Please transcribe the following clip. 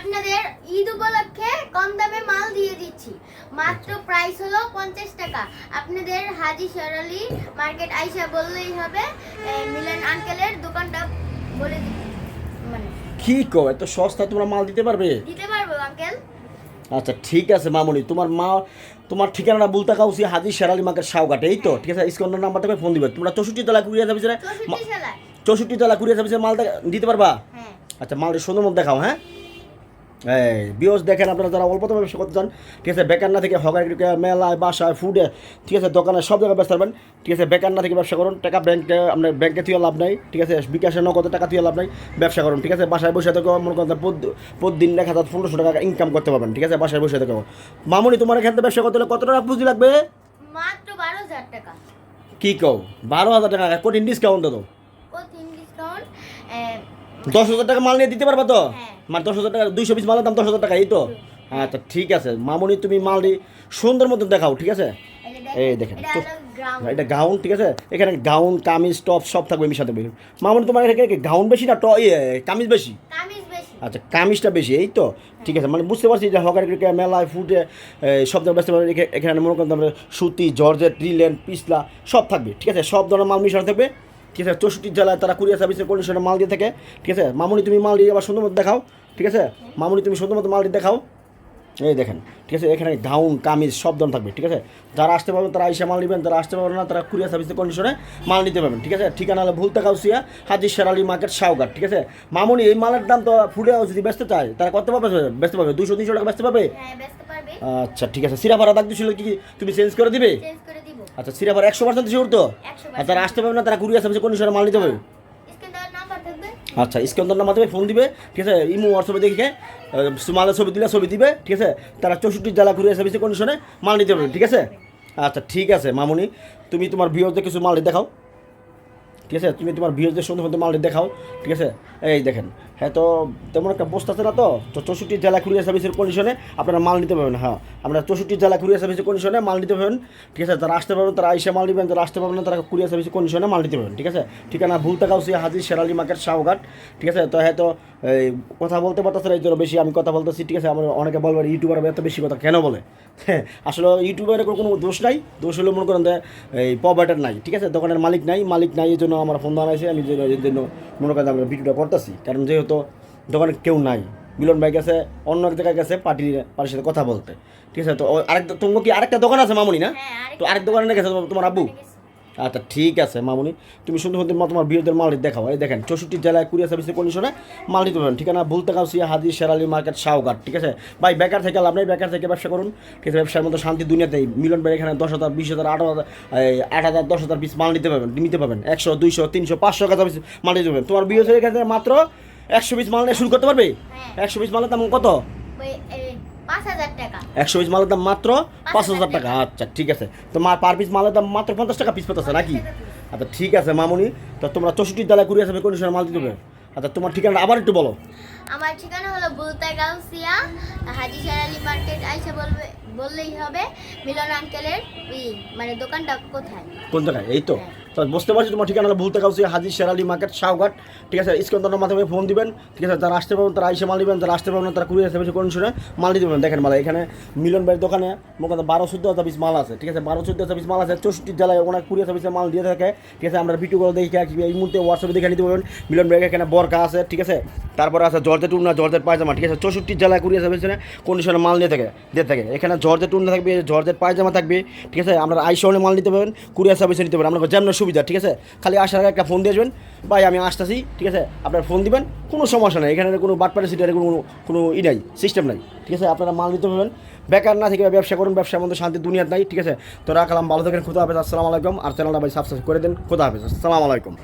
আপনাদের ঈদ উপলক্ষে কম দামে মাল দিয়ে দিচ্ছি। মাত্র আচ্ছা। প্রাইস হলো পঞ্চাশ টাকা। আপনাদের হাজি শেরালি মার্কেট আইসা বললেই হবে মিলন আঙ্কেলের দোকানটা বলে দিচ্ছি মানে কি কো এত সস্তায় তোমরা মাল দিতে পারবে? দিতে পারব আঙ্কেল। আচ্ছা ঠিক আছে মামুনি তোমার মা তোমার ঠিকানাটা বলতে কাউসি হাজি শেরালি মার্কেট সাউঘাটে এই তো ঠিক আছে? স্কন্ডার নাম্বার থেকে ফোন দিবে। তোমরা চৌষট্টি তলা কুড়িয়ে যাবে চৌষট্টি তলা কুড়িয়ে যাবে মাল দে- দিতে পারবা? হ্যাঁ। আচ্ছা মালটা সুন্দর মতো দেখাও হ্যাঁ? বিয়স দেখেন আপনারা যারা অল্প ব্যবসা করতে চান ঠিক আছে বেকার না থেকে হকার মেলায় বাসায় ফুডে ঠিক আছে দোকানে সব জায়গায় ব্যস্ত পারবেন ঠিক আছে বেকার না থেকে ব্যবসা করুন টাকা ব্যাংকে আপনার ব্যাংকে থেকে লাভ নাই ঠিক আছে বিকাশে নগদ টাকা থেকে লাভ নাই ব্যবসা করুন ঠিক আছে বাসায় বসে থেকে মনে করেন প্রতিদিন এক হাজার পনেরোশো টাকা ইনকাম করতে পারবেন ঠিক আছে বাসায় বসে থেকে মামুনি তোমার এখান থেকে ব্যবসা করতে হলে কত টাকা পুঁজি লাগবে? মাত্র বারো হাজার টাকা। কি কও? বারো হাজার টাকা কঠিন ডিসকাউন্ট ডিসকাউন্ট দশ হাজার টাকা মাল নিয়ে দিতে পারবা তো? হ্যাঁ। মানে দশ হাজার টাকা দুইশো পিস মালের দাম দশ হাজার টাকা এই তো? আচ্ছা ঠিক আছে। মামুনি তুমি মালটি সুন্দর মতো দেখাও ঠিক আছে? এই দেখেন, এটা গাউন ঠিক আছে? এখানে গাউন কামিজ টপ সব থাকবে মিশাতে পারবে মামুনি তোমার এখানে কি গাউন বেশি না ট কামিজ বেশি? আচ্ছা কামিজটা বেশি এই তো? ঠিক আছে মানে বুঝতে পারছি যে হকার মেলায় ফুটে সব ধরনের ব্যস্ত এখানে মনে করেন সুতি জর্জেট রিলেন পিসলা সব থাকবে ঠিক আছে? সব ধরনের মাল মিশানো থাকবে। ঠিক আছে চৌষট্টি জেলায় তারা কুরিয়ার সার্ভিসের কন্ডিশনে মাল দিয়ে থাকে ঠিক আছে? মামুনি তুমি মাল দিয়ে আবার সুন্দর মতো দেখাও। ঠিক আছে? মামুনি তুমি সুন্দর মতো মাল দেখাও। এই দেখেন ঠিক আছে? এখানে গাউন কামিজ সব ধরনের থাকবে ঠিক আছে? যারা আসতে পারবেন তারা আইসা মাল নেবেন যারা আসতে পারবেন না তারা কুরিয়ার সার্ভিসের কন্ডিশনে মাল নিতে পারবেন ঠিক আছে? ঠিকানা হলো ভুলতা কাউসিয়া হাজি শেরালি মার্কেট সাউঘাট ঠিক আছে? মামুনি এই মালের দাম তো ফুডে যদি ব্যস্ত চায় তারা কত পাবে? ব্যস্ত পাবে দুশো তিনশো টাকা ব্যস্ত পাবে হ্যাঁ বেচতে পারবে। আচ্ছা ঠিক আছে। সিরা ভাড়া দাগ দিছিল কি? কি তুমি চেঞ্জ করে দিবে? চেঞ্জ করে দিব। আচ্ছা সিরা ভাড়া একশো পার্সেন্ট শিওর তো? আর যারা আসতে পারবে না তারা কুরিয়ার সার্ভিসের কন্ডিশনে মাল নিতে পারবে? আচ্ছা স্কন্দর মাধ্যমে ফোন দিবে, ঠিক আছে? ইমো হোয়াটসঅ্যাপে দেখে মালের ছবি দিলে ছবি দিবে, ঠিক আছে? তারা চৌষট্টি জেলা ঘুরে এসে সার্ভিসের কন্ডিশনে মাল নিতে পারবে, ঠিক আছে? আচ্ছা ঠিক আছে, মামুনি, তুমি তোমার ভিওতে কিছু মাল দেখাও, ঠিক আছে? তুমি তোমার ভিওতে সুন্দর মধ্যে মাল দেখাও, ঠিক আছে? এই দেখেন হ্যাঁ তো তেমন একটা বস্তা আছে না তো তো চৌষট্টি জেলা কুরিয়ার সার্ভিসের কন্ডিশনে আপনারা মাল নিতে পারবেন হ্যাঁ আপনারা চৌষট্টি জেলা কুরিয়ার সার্ভিসের কন্ডিশনে মাল নিতে পারবেন ঠিক আছে যারা আসতে পারবেন তারা আইসা মাল নেবেন যারা আসতে পারবেন না তারা কুরিয়ার সার্ভিসের কন্ডিশনে মাল নিতে পারবেন ঠিক আছে ঠিকানা ভুলতা কাউসি হাজির শেরালি মার্কেট শাহঘাট ঠিক আছে তো হয়তো এই কথা বলতে পারতেছে এই জন্য বেশি আমি কথা বলতেছি ঠিক আছে আমার অনেকে বলবেন ইউটিউবার এত বেশি কথা কেন বলে হ্যাঁ আসলে ইউটিউবারের কোনো দোষ নাই দোষ হলে মনে করেন এই প্রোভাইডার নাই ঠিক আছে দোকানের মালিক নাই মালিক নাই এই জন্য আমার ফোন হয়েছে আমি জন্য মনে করেন আমরা ভিডিওটা করতেছি কারণ যেহেতু দোকানে কেউ নাই মিলন ভাই গেছে অন্য এক জায়গায় গেছে পার্টির পার্টির সাথে কথা বলতে। ঠিক আছে? তো আরেক তোমার কি আরেকটা দোকান আছে মামুনি না? হ্যাঁ তো আরেক দোকানে গেছে তোমার- আব্বু? আচ্ছা ঠিক আছে মামুনি। তুমি সুন্দর সুন্দর তোমার বিয়েদের মাল দেখাও। এই দেখেন চৌষট্টি জেলায় কুরিয়ার সার্ভিসের কন্ডিশনে মাল নিতে পারবেন। ঠিকানা ভুলতে কাউসিয়া হাজি শেরালি মার্কেট শাহঘাট ঠিক আছে? ভাই বেকার থেকে লাভ নেই বেকার থেকে ব্যবসা করুন। ঠিক আছে ব্যবসার মতো শান্তি দুনিয়াতেই। মিলন ভাই এখানে দশ হাজার বিশ হাজার আট হাজার আট হাজার দশ হাজার পিস মাল নিতে পারবেন নিতে পারবেন। একশো দুইশো তিনশো পাঁচশো কাছা পিস মাল নিতে পারবেন। তোমার বিয়ে এখানে মাত্র একশো পিস মাল নিয়ে শুরু করতে পারবে? হ্যাঁ। একশো পিস মালের দাম কত? একশো পিস মালের দাম মাত্র পাঁচ হাজার টাকা। আচ্ছা ঠিক আছে। তো মা পার পিস মালের দাম মাত্র পঞ্চাশ টাকা পিস পেতেছে নাকি? আচ্ছা ঠিক আছে মামুনি। তো তোমরা চৌষট্টি দালা ঘুরে আসবে কোন মাল দিতে আচ্ছা তোমার ঠিকানাটা আবার একটু বলো। আমার ঠিকানা হলো বুলতা গাউসিয়া হাজি শেরালি মার্কেট আইসা বলবে বললেই হবে মিলন আঙ্কেলের মানে দোকানটা কোথায়? কোন জায়গায় এই তো। তো বুঝতে পারছি তোমার ঠিকানা হলো ভুলতে কাউসি হাজি শেরালি মার্কেট শাহঘাট ঠিক আছে স্কন্দনের মাধ্যমে ফোন দিবেন। ঠিক আছে যারা আসতে পারবেন তারা আইসে মাল দিবেন। যারা আসতে পারবেন না তারা কুড়ি আসতে পারবেন কোন কন্ডিশনে মাল দিতে পারবেন। দেখেন মালা এখানে মিলন ভাইয়ের দোকানে মোট বারো চোদ্দ হাজার পিস মাল আছে। ঠিক আছে বারো চোদ্দ হাজার পিস মাল আছে। চৌষট্টি জেলায় অনেক কুড়ি হাজার পিসের মাল দিয়ে থাকে। ঠিক আছে আমরা ভিডিওগুলো দেখে কি এই মুহূর্তে হোয়াটসঅ্যাপে দেখে নিতে পারবেন। মিলন ভাইয়ের এখানে বরকা আছে। ঠিক আছে তারপরে আছে জর্জেট উন্না জর্জেট পায়জামা, ঠিক আছে? চৌষট্টি জেলায় হাজার পিসের কন্ডিশনে মাল নিয়ে থাকে, দিয়ে থাকে। এখানে জর্জেট উন্না থাকবে জর্জেট পায়জামা থাকবে, ঠিক আছে? আমরা আইসনে মাল নিতে পারবেন কুরিয়ার সার্ভিসে নিতে পারবেন। আপনার যেমন সুবিধা, ঠিক আছে? খালি আসার আগে একটা ফোন দিয়ে আসবেন, ভাই, আমি আসতেছি ঠিক আছে? আপনার ফোন দিবেন, কোনো সমস্যা নেই। এখানে কোনো বাটপাটি সিটারে কোনো কোনো ই নাই, সিস্টেম নাই, ঠিক আছে? আপনারা মাল নিতে পারবেন। বেকার না থেকে ব্যবসা করুন ব্যবসার মধ্যে শান্তি দুনিয়ার নাই, ঠিক আছে? তো রাখলাম, ভালো থাকেন, খুদা হাফেজ, আসসালামু আলাইকুম। আর চ্যানেলটা ভাই সাবস্ক্রাইব করে দেন, খুদা হাফেজ, আসসালামু আলাইকুম।